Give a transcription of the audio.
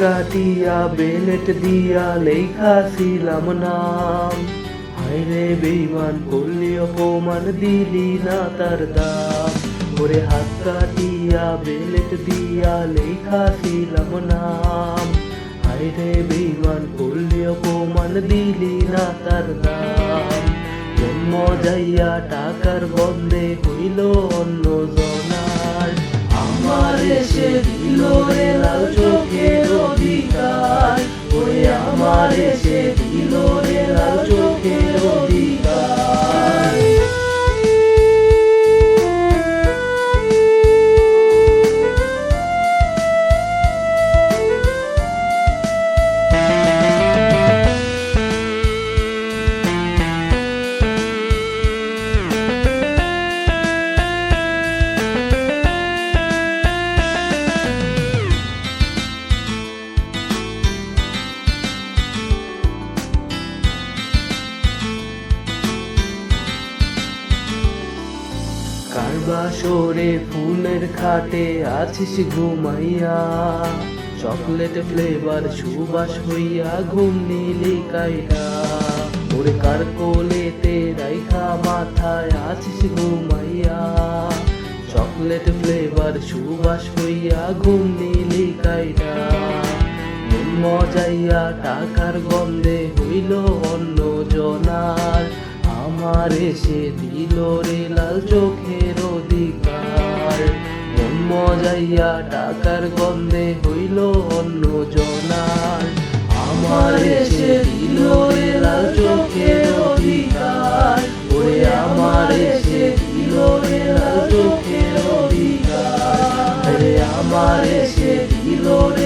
কাটিয়া বেলেট দিয়া লেখা ছিলাম নাম হায়রে বেইমান করলি অপমান, দিলি না তার দাম। ওরে হাত কাটিয়া, বেলেট দিয়া লেখা ছিলাম নাম হায়রে বেইমান করলি অপমান, দিলি না তার দাম। জন্ম যাইয়া টাকার বন্ধে হইল অন্য জনার কারবাসরে ফুলের খাটে আছিস ঘুমাইয়া? চকলেট ফ্লেভার সুবাস হইয়া ঘুম নিলি কাইরা। ওরে কার কোলেতে রাইখা মাথায় আছিস ঘুমাইয়া? চকলেট ফ্লেভার সুবাস হইয়া ঘুম নিলি কাইরা। মজাইয়া টাকার গন্ধে হইল অন্য জনার আমার এসে দিল রে লাল চোখের অধিকার। মন মজাইয়া ডাকার গন্ধে হইল অন্য জনার। আমার এসে দিল রে লাল চোখের অধিকার। ওরে আমার এসে দিল রে লাল চোখের অধিকার। আমার এসে দিল রে